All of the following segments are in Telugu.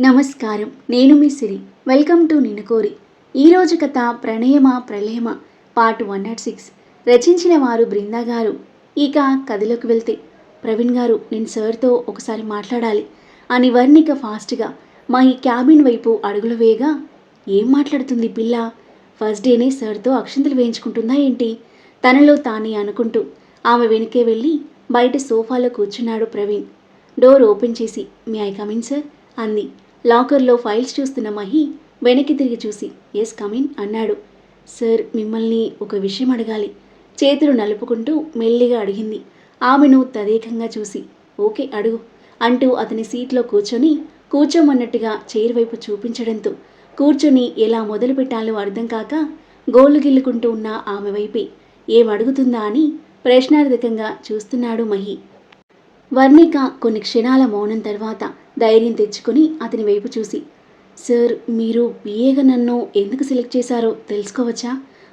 నమస్కారం. నేను మీ సిరి. వెల్కమ్ టు నినకోరి. ఈరోజు కథ ప్రణయమ ప్రళయమ? Part one naught six. రచించిన వారు బృందా గారు. ఇక కథలోకి వెళ్తే ప్రవీణ్ గారు నేను సార్తో ఒకసారి మాట్లాడాలి. అని వర్ణిక ఫాస్ట్గా మా ఈ క్యాబిన్ వైపు అడుగులు వేయగా ఏం మాట్లాడుతుంది పిల్ల? ఫస్ట్ డేనే సార్తో అక్షంతలు వేయించుకుంటుందా ఏంటి? తనలో తానే అనుకుంటూ ఆమె వెనుకే వెళ్ళి బయట సోఫాలో కూర్చున్నాడు ప్రవీణ్. డోర్ ఓపెన్ చేసి మీ ఐ కమిన్ సార్? అంది. లాకర్లో ఫైల్స్ చూస్తున్న మహి వెనక్కి తిరిగి చూసి ఎస్ కమిన్ అన్నాడు. సార్ మిమ్మల్ని ఒక విషయం అడగాలి. చేతులు నలుపుకుంటూ మెల్లిగా అడిగింది. ఆమెను తదేకంగా చూసి ఓకే అడుగు అంటూ అతని సీట్లో కూర్చొని కూర్చోమన్నట్టుగా చైర్ వైపు చూపించడంతో కూర్చొని ఎలా మొదలు పెట్టాలో అర్థం కాక గోళ్ళు గిల్లుకుంటూ ఉన్న ఆమె వైపే ఏమడుగుతుందా అని ప్రశ్నార్థకంగా చూస్తున్నాడు మహి. వర్ణిక కొన్ని క్షణాల మౌనం తర్వాత ధైర్యం తెచ్చుకొని అతని వైపు చూసి సార్ మీరు బీఏగా నన్ను ఎందుకు సెలెక్ట్ చేశారో తెలుసుకోవచ్చా?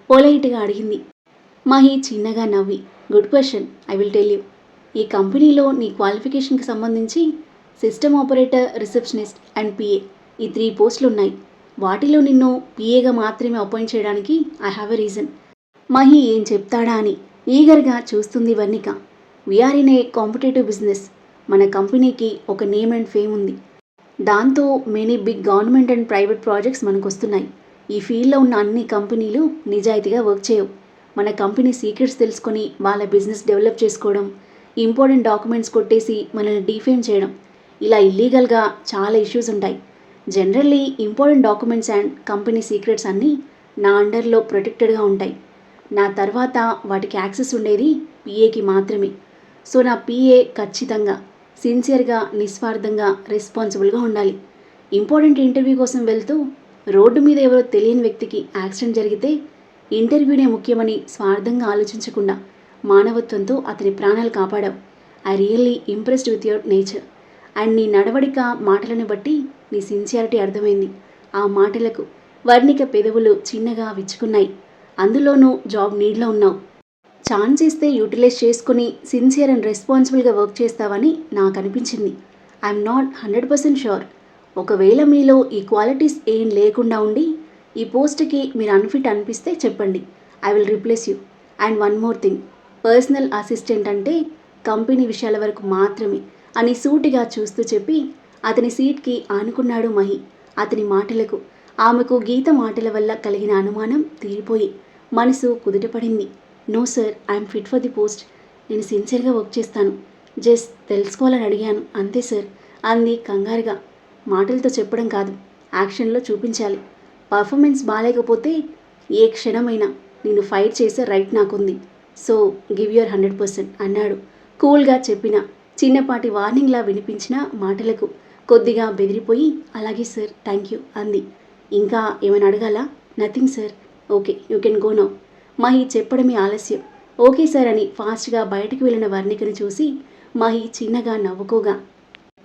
పొలైట్గా అడిగింది. మహి చిన్నగా నవ్వి good question I will tell you. ఈ కంపెనీలో నీ క్వాలిఫికేషన్కి సంబంధించి system operator receptionist and PA ఈ త్రీ పోస్టులు ఉన్నాయి వాటిలో నిన్ను పిఏగా మాత్రమే అపాయింట్ చేయడానికి I have a reason. Mahi ఏం చెప్తాడా అని ఈగర్గా చూస్తుంది Varnika. We're in a competitive business మన కంపెనీకి ఒక నేమ్ అండ్ ఫేమ్ ఉంది. దాంతో many big government and private projects మనకు వస్తున్నాయి ఈ ఫీల్డ్లో ఉన్న అన్ని కంపెనీలు నిజాయితీగా వర్క్ చేయవు. మన కంపెనీ సీక్రెట్స్ తెలుసుకొని వాళ్ళ బిజినెస్ డెవలప్ చేసుకోవడం ఇంపార్టెంట్ డాక్యుమెంట్స్ కొట్టేసి మనల్ని డిఫేమ్ చేయడం ఇలా ఇల్లీగల్గా చాలా ఇష్యూస్ ఉంటాయి. Generally important documents and company secrets అన్నీ నా అండర్లో ప్రొటెక్టెడ్గా ఉంటాయి. నా తర్వాత వాటికి యాక్సెస్ ఉండేది పిఏకి మాత్రమే. సో నా పిఏ ఖచ్చితంగా సిన్సియర్గా నిస్వార్థంగా రెస్పాన్సిబుల్గా ఉండాలి. ఇంపార్టెంట్ ఇంటర్వ్యూ కోసం వెళ్తూ రోడ్డు మీద ఎవరో తెలియని వ్యక్తికి యాక్సిడెంట్ జరిగితే ఇంటర్వ్యూనే ముఖ్యమని స్వార్థంగా ఆలోచించకుండా మానవత్వంతో అతని ప్రాణాలు కాపాడావు. I really impressed with your nature and నీ నడవడిక మాటలను బట్టి నీ సిన్సియారిటీ అర్థమైంది. ఆ మాటలకు వర్ణిక పెదవులు చిన్నగా విచ్చుకున్నాయి. అందులోనూ జాబ్ నీడ్లో ఉన్నావు. ఛాన్స్ ఇస్తే యూటిలైజ్ చేసుకుని సిన్సియర్ అండ్ రెస్పాన్సిబుల్గా వర్క్ చేస్తావని నాకు అనిపించింది. I'm not hundred percent sure. ఒకవేళ మీలో ఈ క్వాలిటీస్ ఏం లేకుండా ఉండి ఈ పోస్ట్కి మీరు అన్ఫిట్ అనిపిస్తే చెప్పండి. I will replace you. And one more thing. Personal assistant అంటే కంపెనీ విషయాల వరకు మాత్రమే అని సూటిగా చూస్తూ చెప్పి అతని సీట్కి ఆనుకున్నాడు మహి. అతని మాటలకు ఆమెకు గీత మాటల వల్ల కలిగిన అనుమానం తీరిపోయి మనసు కుదుటపడింది. No sir I'm fit for the post. నేను సిన్సియర్గా వర్క్ చేస్తాను. జస్ట్ తెలుసుకోవాలని అడిగాను. అంతే సార్. అంది కంగారుగా. మాటలతో చెప్పడం కాదు. యాక్షన్లో చూపించాలి. పర్ఫార్మెన్స్ బాగాలేకపోతే ఏ క్షణమైనా నేను ఫైట్ చేసే రైట్ నాకుంది. So give your hundred percent అన్నాడు. కూల్గా చెప్పిన చిన్నపాటి వార్నింగ్లా వినిపించిన మాటలకు కొద్దిగా బెదిరిపోయి అలాగే సార్ థ్యాంక్ యూ అంది. ఇంకా ఏమైనా అడగాలా? Nothing sir. Okay you can go now. Mahi చెప్పడమే ఆలస్యం. ఓకే సార్ అని ఫాస్ట్గా బయటకు వెళ్ళిన వర్ణికను చూసి మహి చిన్నగా నవ్వుకోగా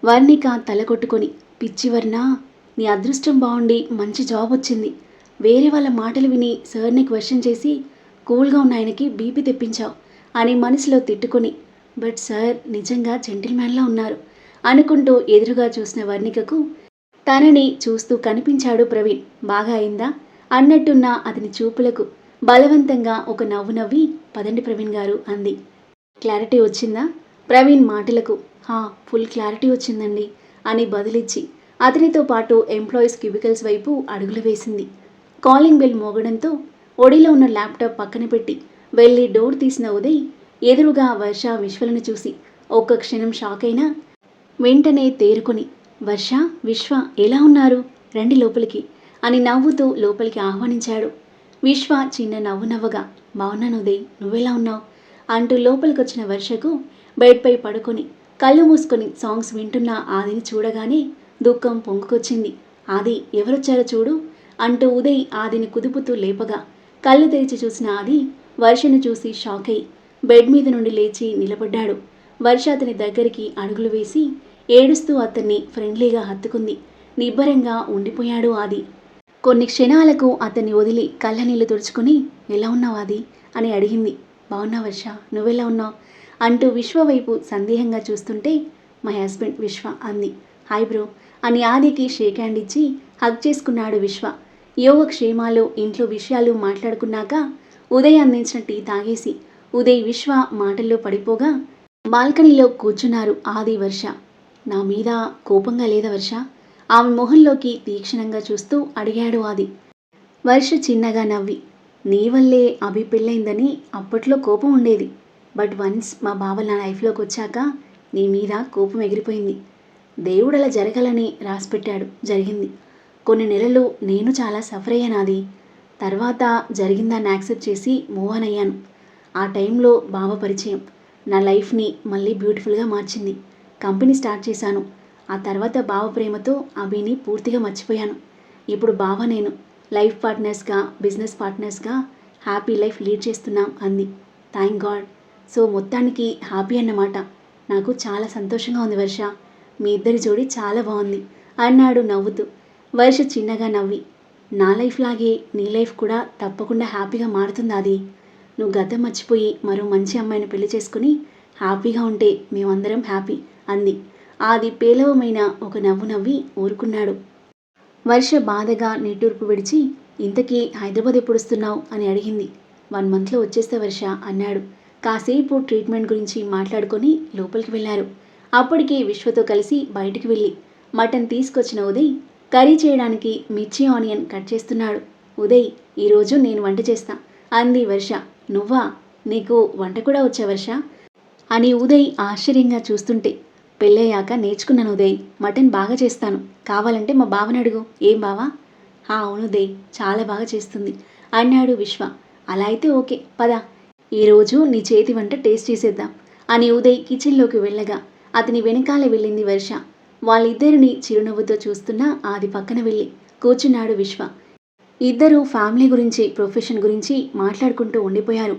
వర్ణిక తల కొట్టుకొని పిచ్చి వర్ణ నీ అదృష్టం బాగుండి మంచి జాబ్ వచ్చింది. వేరే వాళ్ళ మాటలు విని సార్ని క్వశ్చన్ చేసి కూల్గా ఉన్న ఆయనకి బీపీ తెప్పించావు అని మనసులో తిట్టుకొని బట్ సార్ నిజంగా జెంటిల్మ్యాన్లా ఉన్నారు అనుకుంటూ ఎదురుగా చూసిన వర్ణికకు తనని చూస్తూ కనిపించాడు ప్రవీణ్ బాగా అయిందా? అన్నట్టున్న అతని చూపులకు బలవంతంగా ఒక నవ్వు నవ్వి పదండి ప్రవీణ్ గారు అంది. క్లారిటీ వచ్చిందా? ప్రవీణ్ మాటలకు హా ఫుల్ క్లారిటీ వచ్చిందండి అని బదులిచ్చి అతనితో పాటు ఎంప్లాయీస్ క్యూబికల్స్ వైపు అడుగులు వేసింది. కాలింగ్ బెల్ మోగడంతో ఒడిలో ఉన్న ల్యాప్టాప్ పక్కన పెట్టి వెళ్ళి డోర్ తీసిన ఉదయ్ ఎదురుగా వర్ష విశ్వలను చూసి ఒక్క క్షణం షాక్ అయినా వెంటనే తేరుకొని వర్ష విశ్వ ఎలా ఉన్నారు? రండి లోపలికి అని నవ్వుతూ లోపలికి ఆహ్వానించాడు. విశ్వ చిన్న నవ్వు నవ్వగా బాగున్నాను నువ్వెలా ఉన్నావు? అంటూ లోపలికొచ్చిన వర్షకు బెడ్పై పడుకొని కళ్ళు మూసుకొని సాంగ్స్ వింటున్న ఆదిని చూడగానే దుఃఖం పొంగుకొచ్చింది. ఆది ఎవరొచ్చారో చూడు అంటూ ఉదయ్ ఆదిని కుదుపుతూ లేపగా కళ్ళు తెరిచి చూసిన ఆది వర్షను చూసి షాక్ అయి బెడ్ మీద నుండి లేచి నిలబడ్డాడు. వర్ష అతని దగ్గరికి అడుగులు వేసి ఏడుస్తూ అతన్ని ఫ్రెండ్లీగా హత్తుకుంది. నిబ్బరంగా ఉండిపోయాడు ఆది. కొన్ని క్షణాలకు అతన్ని వదిలి కళ్ళ నీళ్ళు తుడుచుకుని ఎలా ఉన్నావు అది అని అడిగింది. బాగున్నా వర్ష నువ్వెలా ఉన్నావు? అంటూ విశ్వ వైపు సందేహంగా చూస్తుంటే మై హస్బెండ్ విశ్వ అంది. హాయ్ బ్రో అని ఆదికి షేక్ హ్యాండ్ ఇచ్చి హగ్ చేసుకున్నాడు విశ్వ. యోగక్షేమాలు ఇంట్లో విషయాలు మాట్లాడుకున్నాక ఉదయ్ అందించిన టీ తాగేసి ఉదయ్ విశ్వ మాటల్లో పడిపోగా బాల్కనీలో కూర్చున్నారు ఆది వర్ష. నా మీద కోపంగా లేదా వర్ష? ఆమె మొహంలోకి తీక్షణంగా చూస్తూ అడిగాడు ఆది. వర్ష చిన్నగా నవ్వి నీ వల్లే అభి పెళ్ళైందని అప్పట్లో కోపం ఉండేది. బట్ వన్స్ మా బావ నా లైఫ్లోకి వచ్చాక నీ మీద కోపం ఎగిరిపోయింది. దేవుడు అలా జరగాలని రాసిపెట్టాడు జరిగింది. కొన్ని నెలలు నేను చాలా సఫర్ అయ్యానాది తర్వాత జరిగిందాన్ని యాక్సెప్ట్ చేసి మూవ్ ఆన్ అయ్యాను. ఆ టైంలో బావ పరిచయం. నా లైఫ్ని మళ్ళీ బ్యూటిఫుల్గా మార్చింది. కంపెనీ స్టార్ట్ చేశాను. ఆ తర్వాత బావ ప్రేమతో అభిని పూర్తిగా మర్చిపోయాను. ఇప్పుడు బావ నేను లైఫ్ పార్ట్నర్స్గా బిజినెస్ పార్ట్నర్స్గా హ్యాపీ లైఫ్ లీడ్ చేస్తున్నాం అంది. Thank God. సో మొత్తానికి హ్యాపీ అన్నమాట. నాకు చాలా సంతోషంగా ఉంది వర్ష. మీ ఇద్దరి జోడి చాలా బాగుంది అన్నాడు నవ్వుతూ. వర్ష చిన్నగా నవ్వి. నా లైఫ్ లాగే నీ లైఫ్ కూడా తప్పకుండా హ్యాపీగా మారుతుంది అది నువ్వు గతం మర్చిపోయి మరో మంచి అమ్మాయిని పెళ్ళి చేసుకుని హ్యాపీగా ఉంటే మేమందరం హ్యాపీ అంది. ఆది పేలవమైన ఒక నవ్వు నవ్వి ఊరుకున్నాడు. వర్ష బాధగా నిట్టూర్పు విడిచి ఇంతకీ హైదరాబాద్ ఎప్పుడు వస్తున్నావు అని అడిగింది. వన్ మంత్లో వచ్చేస్తే వర్ష అన్నాడు. కాసేపు ట్రీట్మెంట్ గురించి మాట్లాడుకొని లోపలికి వెళ్ళారు. అప్పటికే విశ్వతో కలిసి బయటికి వెళ్ళి మటన్ తీసుకొచ్చిన ఉదయ్ కర్రీ చేయడానికి మిర్చి ఆనియన్ కట్ చేస్తున్నాడు. ఉదయ్ ఈరోజు నేను వంట చేస్తా అంది వర్ష. నువ్వా? నీకు వంట కూడా వచ్చా వర్ష? అని ఉదయ్ ఆశ్చర్యంగా చూస్తుంటే పెళ్ళయ్యాక నేర్చుకున్నాను ఉదయ్. మటన్ బాగా చేస్తాను. కావాలంటే మా బావని అడుగు. ఏం బావా? "హా, అవును ఉదయ్. చాలా బాగా చేస్తుంది. అన్నాడు విశ్వ. అలా అయితే ఓకే. పద. ఈరోజు నీ చేతి వంట టేస్ట్ చేసేద్దాం. అని ఉదయ్ కిచెన్లోకి వెళ్ళగా. అతని వెనకాల వెళ్ళింది వర్ష. వాళ్ళిద్దరిని చిరునవ్వుతో చూస్తున్న అది పక్కన వెళ్ళి కూర్చున్నాడు విశ్వ. ఇద్దరు ఫ్యామిలీ గురించి ప్రొఫెషన్ గురించి మాట్లాడుకుంటూ ఉండిపోయారు.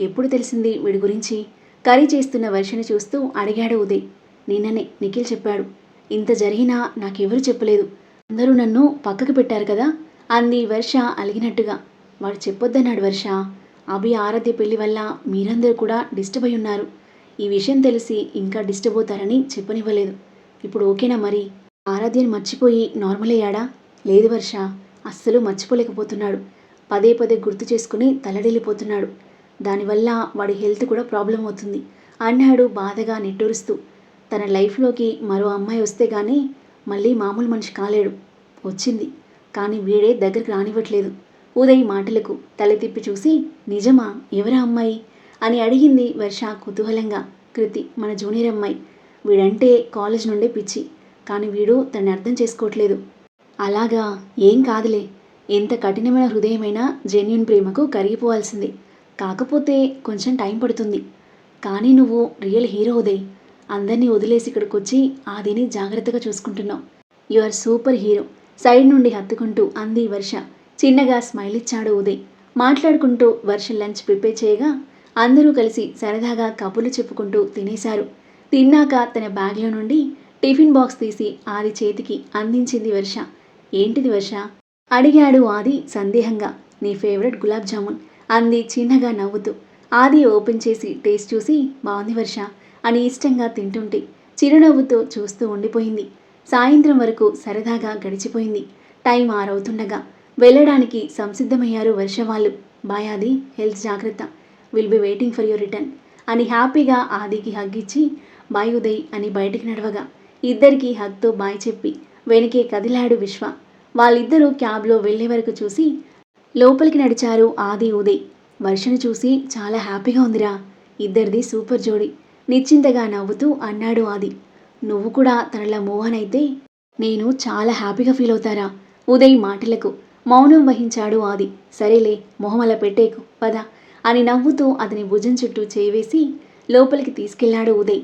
ఎప్పుడు తెలిసింది వీడి గురించి? కర్రీ చేస్తున్న వర్షని చూస్తూ అడిగాడు ఉదయ్. నిన్ననే నిఖిల్ చెప్పాడు. ఇంత జరిగినా నాకెవరు చెప్పలేదు. అందరూ నన్ను పక్కకు పెట్టారు కదా? అంది వర్ష అలిగినట్టుగా. వాడు చెప్పొద్దన్నాడు వర్ష. అభి ఆరాధ్య పెళ్ళి వల్ల మీరందరూ కూడా డిస్టర్బ్ అయి ఉన్నారు. ఈ విషయం తెలిసి ఇంకా డిస్టర్బ్ అవుతారని చెప్పనివ్వలేదు. ఇప్పుడు ఓకేనా మరి? ఆరాధ్యని మర్చిపోయి నార్మల్ అయ్యాడా? లేదు వర్ష. అస్సలు మర్చిపోలేకపోతున్నాడు. పదే పదే గుర్తు చేసుకుని తలడిల్లిపోతున్నాడు. దానివల్ల వాడి హెల్త్ కూడా ప్రాబ్లం అవుతుంది. అన్నాడు బాధగా నిట్టూరుస్తూ. తన లైఫ్లోకి మరో అమ్మాయి వస్తే కానీ మళ్ళీ మామూలు మనిషి కాలేడు. వచ్చింది. కానీ వీడే దగ్గరికి రానివ్వట్లేదు. ఉదయ్ మాటలకు తల తిప్పి చూసి నిజమా? ఎవరా అమ్మాయి? అని అడిగింది వర్ష కుతూహలంగా. కృతి మన జూనియర్ అమ్మాయి. వీడంటే కాలేజ్ నుండే పిచ్చి. కానీ వీడు తన్ని అర్థం చేసుకోవట్లేదు. అలాగా? ఏం కాదులే. ఎంత కఠినమైన హృదయమైనా జెన్యున్ ప్రేమకు కరిగిపోవాల్సిందే. కాకపోతే కొంచెం టైం పడుతుంది. కానీ నువ్వు రియల్ హీరో ఉదయ్. అందరినీ వదిలేసి ఇక్కడికి వచ్చి ఆదిని జాగ్రత్తగా చూసుకుంటున్నావు. You are super hero. Side నుండి హత్తుకుంటూ అంది వర్ష. చిన్నగా స్మైల్ ఇచ్చాడు ఉదయ్. మాట్లాడుకుంటూ వర్ష లంచ్ ప్రిపేర్ చేయగా అందరూ కలిసి సరదాగా కబుర్లు చెప్పుకుంటూ తినేశారు. తిన్నాక తన బ్యాగ్లో నుండి టిఫిన్ బాక్స్ తీసి ఆది చేతికి అందించింది వర్ష. ఏంటిది వర్ష? అడిగాడు ఆది సందేహంగా. నీ ఫేవరెట్ గులాబ్ జామున్ అంది చిన్నగా నవ్వుతూ. ఆది ఓపెన్ చేసి టేస్ట్ చూసి బాగుంది వర్ష. అని ఇష్టంగా తింటుంటే చిరునవ్వుతో చూస్తూ ఉండిపోయింది. సాయంత్రం వరకు సరదాగా గడిచిపోయింది. టైం ఆరవుతుండగా వెళ్ళడానికి సంసిద్ధమయ్యారు వర్ష వాళ్ళు. బాయ్ ఆది హెల్త్ జాగ్రత్త. Will be waiting for your return అని హ్యాపీగా ఆదికి హగ్ ఇచ్చి బాయ్ ఉదయ్ అని బయటికి నడవగా ఇద్దరికీ హగ్తో బాయ్ చెప్పి వెనకే కదిలాడు విశ్వ. వాళ్ళిద్దరూ క్యాబ్లో వెళ్ళే వరకు చూసి లోపలికి నడిచారు ఆది ఉదయ్. వర్షను చూసి చాలా హ్యాపీగా ఉందిరా. ఇద్దరిది సూపర్ జోడి. నిశ్చింతగా నవ్వుతూ అన్నాడు ఆది. నువ్వు కూడా తనలా మోహన్ అయితే నేను చాలా హ్యాపీగా ఫీల్ అవుతారా? ఉదయ్ మాటలకు మౌనం వహించాడు ఆది. సరేలే మొహం అలా పెట్టేకు పద అని నవ్వుతూ అతని భుజం చుట్టూ చేవేసి లోపలికి తీసుకెళ్ళాడు ఉదయ్.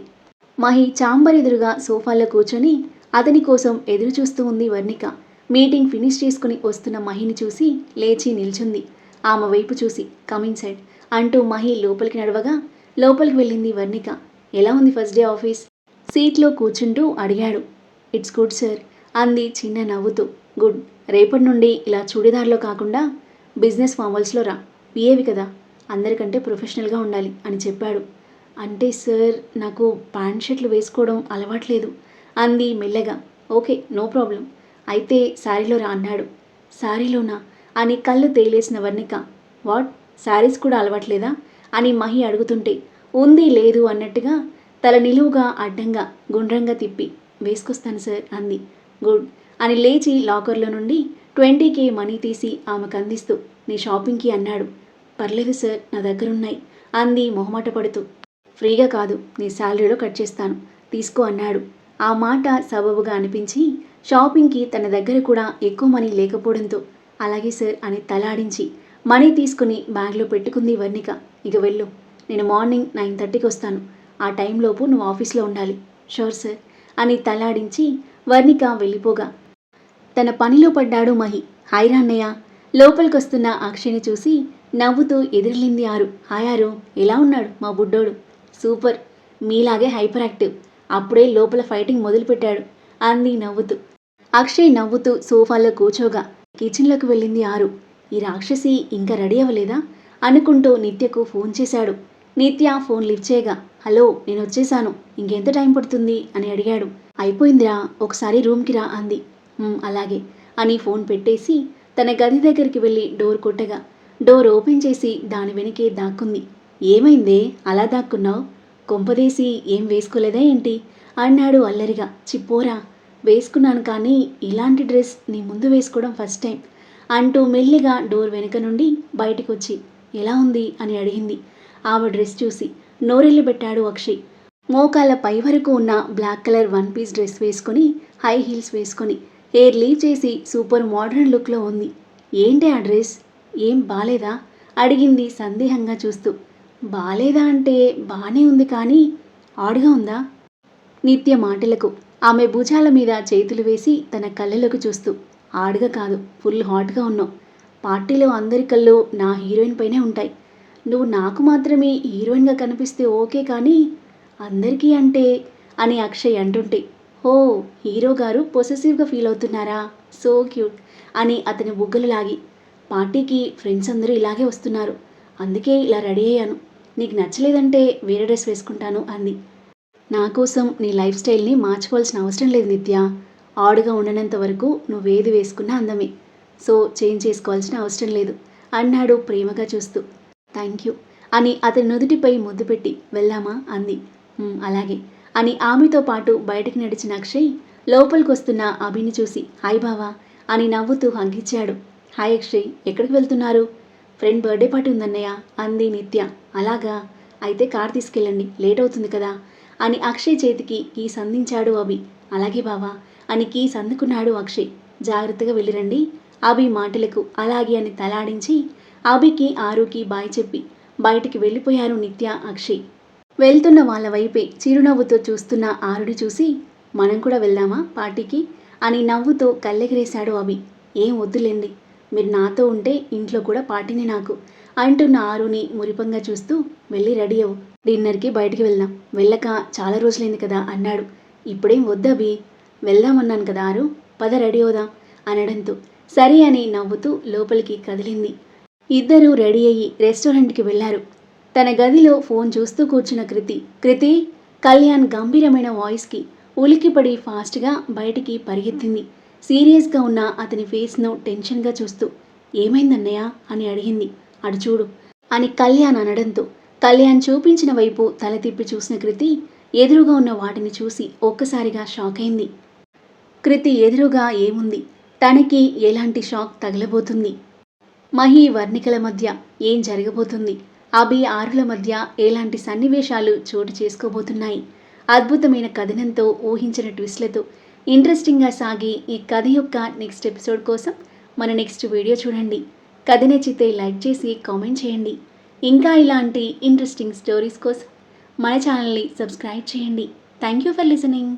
మహి చాంబర్ ఎదురుగా సోఫాలో కూర్చొని అతని కోసం ఎదురు చూస్తూ ఉంది వర్ణిక. మీటింగ్ ఫినిష్ చేసుకుని వస్తున్న మహిని చూసి లేచి నిల్చుంది. ఆమె వైపు చూసి కమింగ్ సైడ్ అంటూ మహి లోపలికి నడవగా లోపలికి వెళ్ళింది వర్ణిక. ఎలా ఉంది ఫస్ట్ డే ఆఫీస్? సీట్లో కూర్చుంటూ అడిగాడు. ఇట్స్ గుడ్ సార్ అంది చిన్న నవ్వుతూ. గుడ్ రేపటి నుండి ఇలా చూడీదార్లో కాకుండా బిజినెస్ ఫార్మల్స్లో రా. పిఏవి కదా అందరికంటే ప్రొఫెషనల్గా ఉండాలి అని చెప్పాడు. అంటే సార్ నాకు ప్యాంట్ షర్ట్లు వేసుకోవడం అలవాట్లేదు అంది మెల్లగా. Okay no problem. అయితే శారీలో రా అన్నాడు. శారీలోనా? అని కళ్ళు తేలేసిన వర్ణిక. వాట్? శారీస్ కూడా అలవాట్లేదా? అని మహి అడుగుతుంటే ఉంది లేదు అన్నట్టుగా తల నిలువుగా అడ్డంగా గుండ్రంగా తిప్పి వేసుకొస్తాను సార్ అంది. గుడ్. అని లేచి లాకర్లో నుండి ట్వంటీ కే మనీ తీసి ఆమెకు అందిస్తూ నీ షాపింగ్కి అన్నాడు. పర్లేదు సార్ నా దగ్గర ఉన్నాయి అంది మొహమాట పడుతూ. ఫ్రీగా కాదు నీ శాలరీలో కట్ చేస్తాను తీసుకో అన్నాడు. ఆ మాట సబబుగా అనిపించి షాపింగ్కి తన దగ్గర కూడా ఎక్కువ మనీ లేకపోవడంతో అలాగే సార్ అని తలాడించి మనీ తీసుకుని బ్యాగ్లో పెట్టుకుంది వర్ణిక. ఇక వెళ్ళు. నేను మార్నింగ్ నైన్ థర్టీకి వస్తాను. ఆ టైంలోపు నువ్వు ఆఫీస్లో ఉండాలి. Sure sir. అని తలాడించి వర్ణిక వెళ్ళిపోగా. తన పనిలో పడ్డాడు మహి. హాయ్ రాన్నయ్య. లోపలికొస్తున్న అక్షయ్ని చూసి నవ్వుతూ ఎదిరిలింది ఆరు. హాయారు ఎలా ఉన్నాడు మా బుడ్డోడు? సూపర్. మీలాగే హైపర్ యాక్టివ్. అప్పుడే లోపల ఫైటింగ్ మొదలుపెట్టాడు అంది నవ్వుతూ. అక్షయ్ నవ్వుతూ సోఫాలో కూర్చోగా. కిచెన్లోకి వెళ్ళింది ఆరు. ఈ రాక్షసి ఇంకా రెడీ అవ్వలేదా? అనుకుంటూ నిత్యకు ఫోన్ చేశాడు. నిత్య ఫోన్ లిఫ్ట్ చేయగా హలో నేను వచ్చేసాను. ఇంకెంత టైం పడుతుంది? అని అడిగాడు. అయిపోయిందిరా ఒకసారి రూమ్కి రా అంది. అలాగే అని ఫోన్ పెట్టేసి తన గది దగ్గరికి వెళ్ళి డోర్ కొట్టగా డోర్ ఓపెన్ చేసి దాని వెనకే దాక్కుంది. ఏమైందే? అలా దాక్కున్నావు? కొంపదేసి ఏం వేసుకోలేదా ఏంటి? అన్నాడు అల్లరిగా. చిప్పోరా వేసుకున్నాను కానీ ఇలాంటి డ్రెస్ నీ ముందు వేసుకోవడం ఫస్ట్ టైం అంటూ మెల్లిగా డోర్ వెనుక నుండి బయటకు వచ్చి ఎలా ఉంది? అని అడిగింది. ఆమె డ్రెస్ చూసి నోరెళ్ళు పెట్టాడు అక్షయ్. మోకాల పై వరకు ఉన్న black colour one piece dress వేసుకొని హై హీల్స్ వేసుకొని హెయిర్ లీవ్ చేసి సూపర్ మోడర్న్ లుక్లో ఉంది. ఏంటి ఆ డ్రెస్? ఏం బాలేదా? అడిగింది సందేహంగా చూస్తూ. బాలేదా అంటే బానే ఉంది కానీ ఆడుగా ఉందా? నిత్య మాటలకు ఆమె భుజాల మీద చేతులు వేసి తన కళ్ళలోకి చూస్తూ. ఆడుగా కాదు ఫుల్ హాట్గా ఉన్నావు. పార్టీలో అందరి కళ్ళు నా హీరోయిన్ పైనే ఉంటాయి. నువ్వు నాకు మాత్రమే హీరోయిన్గా కనిపిస్తే ఓకే కానీ అందరికీ అంటే అని అక్షయ్ అంటుంటే హో హీరో గారు పొసెసివ్గా ఫీల్ అవుతున్నారా? సో క్యూట్ అని అతని బుగ్గలు లాగి పార్టీకి ఫ్రెండ్స్ అందరూ ఇలాగే వస్తున్నారు. అందుకే ఇలా రెడీ అయ్యాను. నీకు నచ్చలేదంటే వేరే డ్రెస్ వేసుకుంటాను అంది. నా కోసం నీ లైఫ్ స్టైల్ని మార్చుకోవాల్సిన అవసరం లేదు నిత్య. ఆడుగా ఉండనంత వరకు నువ్వేది వేసుకున్నా అందమే. సో చేంజ్ చేసుకోవాల్సిన అవసరం లేదు అన్నాడు ప్రేమగా చూస్తూ. Thank you. అని అతని నుదుటిపై ముద్దు పెట్టి వెళ్దామా అంది. అలాగే అని ఆమెతో పాటు బయటికి నడిచిన అక్షయ్ లోపలికి వస్తున్న అభిని చూసి హాయ్ బావా అని నవ్వుతూ హంగిచ్చాడు హాయ్ అక్షయ్ ఎక్కడికి వెళ్తున్నారు? ఫ్రెండ్ బర్త్డే పార్టీ ఉందన్నయ్య అంది నిత్య. అలాగా అయితే కార్ తీసుకెళ్ళండి లేట్ అవుతుంది కదా అని అక్షయ్ చేతికి కీస్ అందించాడు అభి. అలాగే బావా అని కీస్ అందుకున్నాడు అక్షయ్. జాగ్రత్తగా వెళ్ళిరండి అభి మాటలకు అలాగే అని తలాడించి అభికి ఆరుకి బాయ్ చెప్పి బయటికి వెళ్ళిపోయారు నిత్య అక్షయ్. వెళ్తున్న వాళ్ళ వైపే చిరునవ్వుతో చూస్తున్న ఆరుని చూసి మనం కూడా వెళ్దామా పార్టీకి? అని నవ్వుతో కళ్ళెగిరేశాడు అభి. ఏం వద్దులేండి మీరు నాతో ఉంటే ఇంట్లో కూడా పార్టీని నాకు అంటున్న ఆరుని మురిపంగా చూస్తూ వెళ్ళి రెడీ అవ్వు డిన్నర్కి బయటికి వెళ్దాం. వెళ్ళక చాలా రోజులైంది కదా అన్నాడు. ఇప్పుడేం వద్దబి వెళ్దామన్నాను కదా ఆరు పద రెడీ అవుదాం అనడంతో సరే అని నవ్వుతూ లోపలికి కదిలింది. ఇద్దరూ రెడీ అయ్యి రెస్టారెంట్కి వెళ్ళారు. తన గదిలో ఫోన్ చూస్తూ కూర్చున్న కృతి కృతి కళ్యాణ్ గంభీరమైన వాయిస్కి ఉలిక్కిపడి ఫాస్ట్గా బయటికి పరిగెత్తింది. సీరియస్గా ఉన్న అతని ఫేస్ను టెన్షన్గా చూస్తూ ఏమైందన్నయ్య? అని అడిగింది. అడు చూడు అని కళ్యాణ్ అనడంతో కళ్యాణ్ చూపించిన వైపు తల తిప్పి చూసిన కృతి ఎదురుగా ఉన్న వాటిని చూసి ఒక్కసారిగా షాక్ అయింది. కృతి ఎదురుగా ఏముంది? తనకి ఎలాంటి షాక్ తగలబోతుంది? మహి వర్ణికల మధ్య ఏం జరగబోతుంది? అభి ఆరుల మధ్య ఎలాంటి సన్నివేశాలు చోటు చేసుకోబోతున్నాయి? అద్భుతమైన కథనంతో ఊహించిన ట్విస్ట్లతో ఇంట్రెస్టింగ్గా సాగి ఈ కథ యొక్క నెక్స్ట్ ఎపిసోడ్ కోసం మన నెక్స్ట్ వీడియో చూడండి. కథ నచ్చితే లైక్ చేసి కామెంట్ చేయండి. ఇంకా ఇలాంటి ఇంట్రెస్టింగ్ స్టోరీస్ కోసం మన ఛానల్ని సబ్స్క్రైబ్ చేయండి. Thank you for listening.